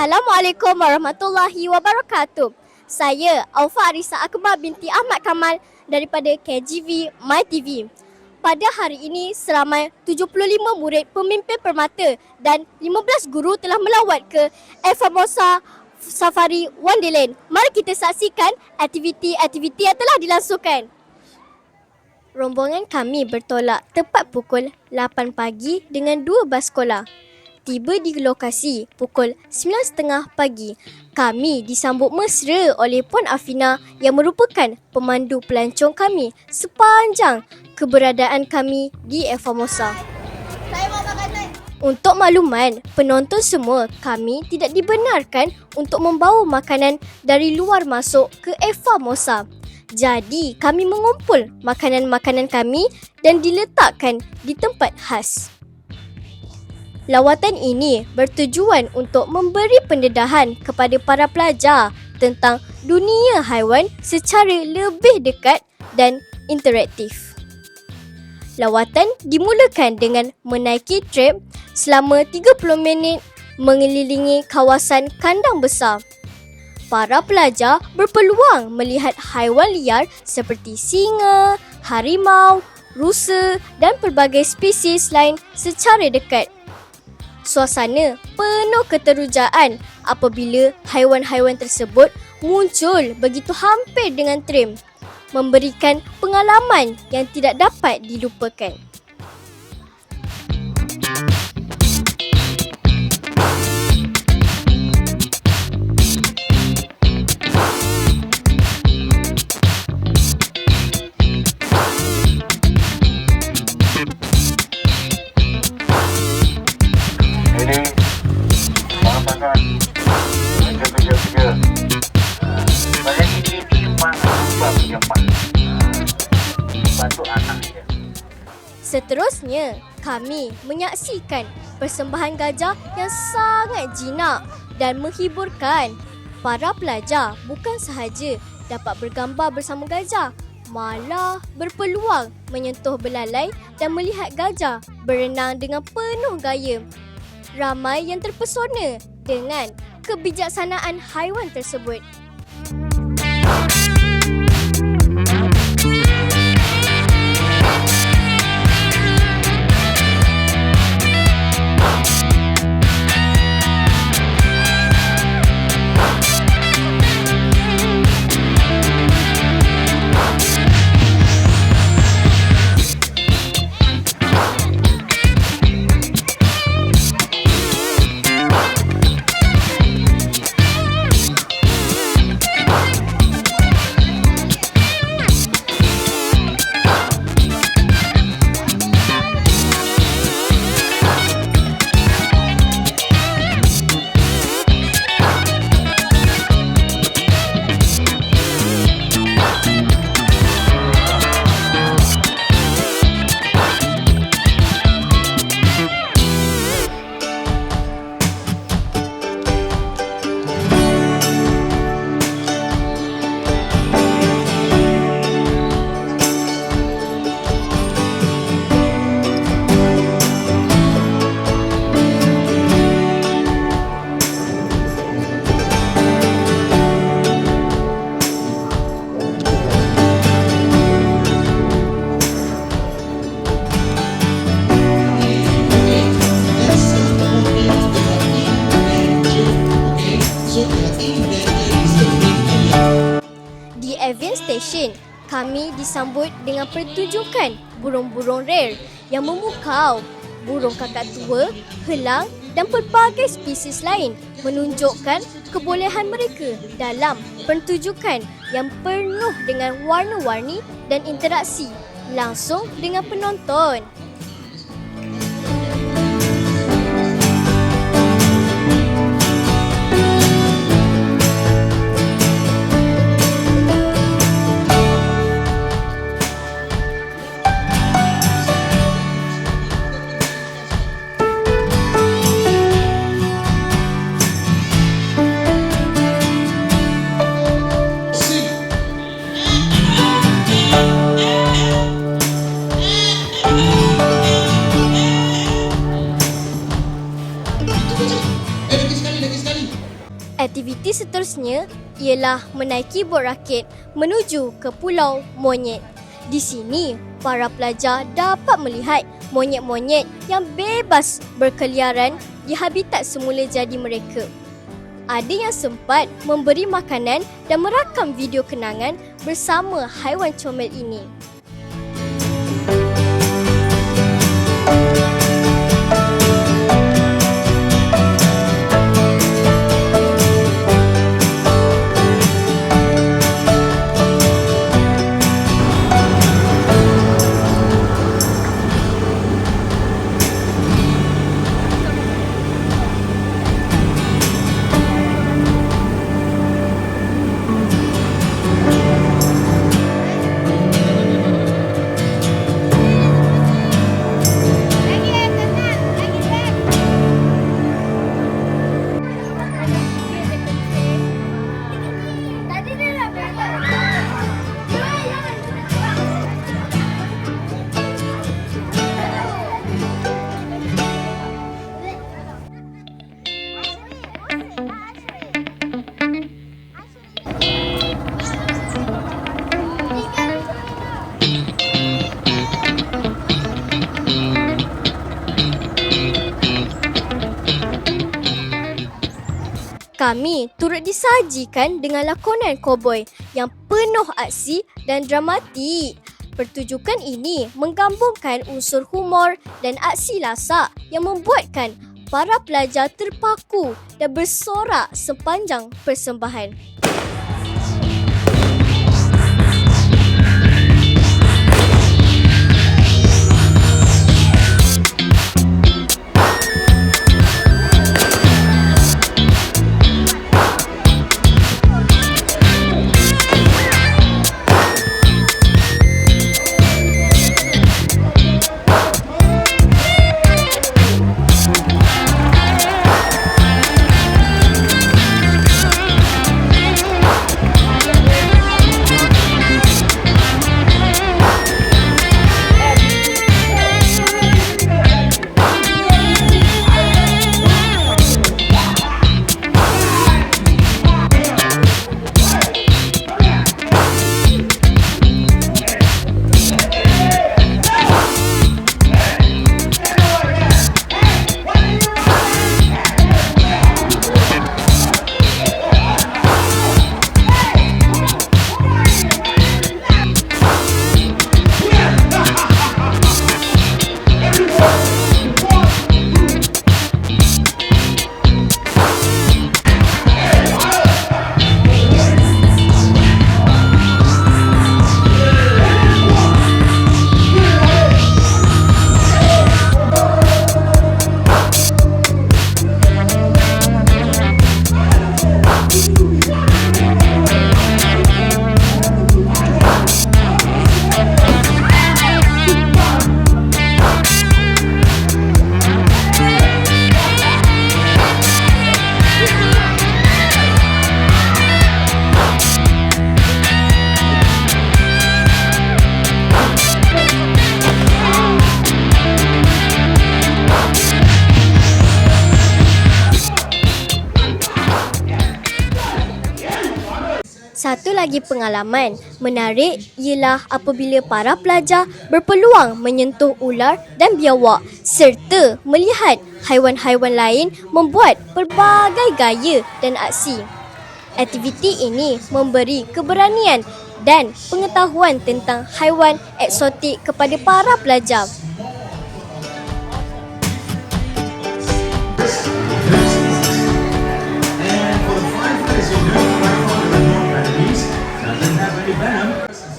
Assalamualaikum warahmatullahi wabarakatuh. Saya Aufa Arisa Akbar binti Ahmad Kamal daripada KGV My TV. Pada hari ini seramai 75 murid pemimpin permata dan 15 guru telah melawat ke El Famosa Safari Wonderland. Mari kita saksikan aktiviti-aktiviti yang telah dilangsungkan. Rombongan kami bertolak tepat pukul 8 pagi dengan dua bas sekolah tiba di lokasi pukul 9.30 pagi. Kami disambut mesra oleh Puan Afina yang merupakan pemandu pelancong kami sepanjang keberadaan kami di Evamosa. Untuk makluman, penonton semua, kami tidak dibenarkan untuk membawa makanan dari luar masuk ke Eva Mosa. Jadi, kami mengumpul makanan-makanan kami dan diletakkan di tempat khas. Lawatan ini bertujuan untuk memberi pendedahan kepada para pelajar tentang dunia haiwan secara lebih dekat dan interaktif. Lawatan dimulakan dengan menaiki trip selama 30 minit mengelilingi kawasan kandang besar. Para pelajar berpeluang melihat haiwan liar seperti singa, harimau, rusa dan pelbagai spesies lain secara dekat suasana penuh keterujaan apabila haiwan-haiwan tersebut muncul begitu hampir dengan trim memberikan pengalaman yang tidak dapat dilupakan. Kami menyaksikan persembahan gajah yang sangat jinak dan menghiburkan. Para pelajar bukan sahaja dapat bergambar bersama gajah, malah berpeluang menyentuh belalai dan melihat gajah berenang dengan penuh gaya. Ramai yang terpesona dengan kebijaksanaan haiwan tersebut. Station, kami disambut dengan pertunjukan burung-burung rare yang memukau burung kakak tua, helang dan pelbagai spesies lain menunjukkan kebolehan mereka dalam pertunjukan yang penuh dengan warna-warni dan interaksi langsung dengan penonton. Seterusnya ialah menaiki bot rakit menuju ke Pulau Monyet. Di sini, para pelajar dapat melihat monyet-monyet yang bebas berkeliaran di habitat semula jadi mereka. Ada yang sempat memberi makanan dan merakam video kenangan bersama haiwan comel ini. Kami turut disajikan dengan lakonan koboi yang penuh aksi dan dramatik. Pertunjukan ini menggabungkan unsur humor dan aksi lasak yang membuatkan para pelajar terpaku dan bersorak sepanjang persembahan. Satu lagi pengalaman menarik ialah apabila para pelajar berpeluang menyentuh ular dan biawak serta melihat haiwan-haiwan lain membuat pelbagai gaya dan aksi. Aktiviti ini memberi keberanian dan pengetahuan tentang haiwan eksotik kepada para pelajar.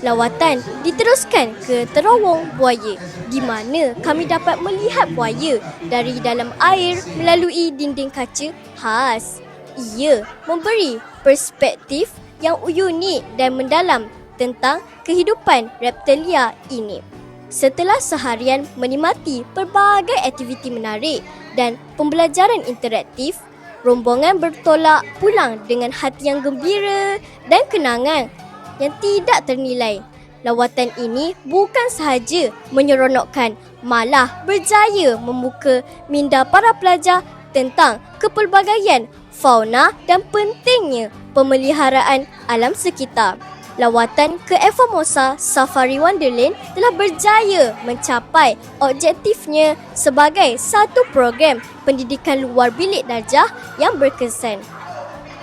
Lawatan diteruskan ke terowong buaya di mana kami dapat melihat buaya dari dalam air melalui dinding kaca khas. Ia memberi perspektif yang unik dan mendalam tentang kehidupan reptilia ini. Setelah seharian menikmati pelbagai aktiviti menarik dan pembelajaran interaktif, rombongan bertolak pulang dengan hati yang gembira dan kenangan yang tidak ternilai. Lawatan ini bukan sahaja menyeronokkan, malah berjaya membuka minda para pelajar tentang kepelbagaian fauna dan pentingnya pemeliharaan alam sekitar. Lawatan ke Formosa Safari Wonderland telah berjaya mencapai objektifnya sebagai satu program pendidikan luar bilik darjah yang berkesan.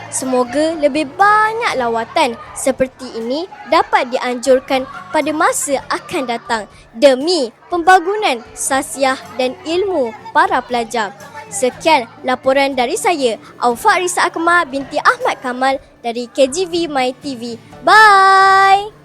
Semoga lebih banyak lawatan seperti ini dapat dianjurkan pada masa akan datang demi pembangunan sasiah dan ilmu para pelajar. Sekian laporan dari saya, Aufa Risa Akmal binti Ahmad Kamal dari KGV My TV. Bye!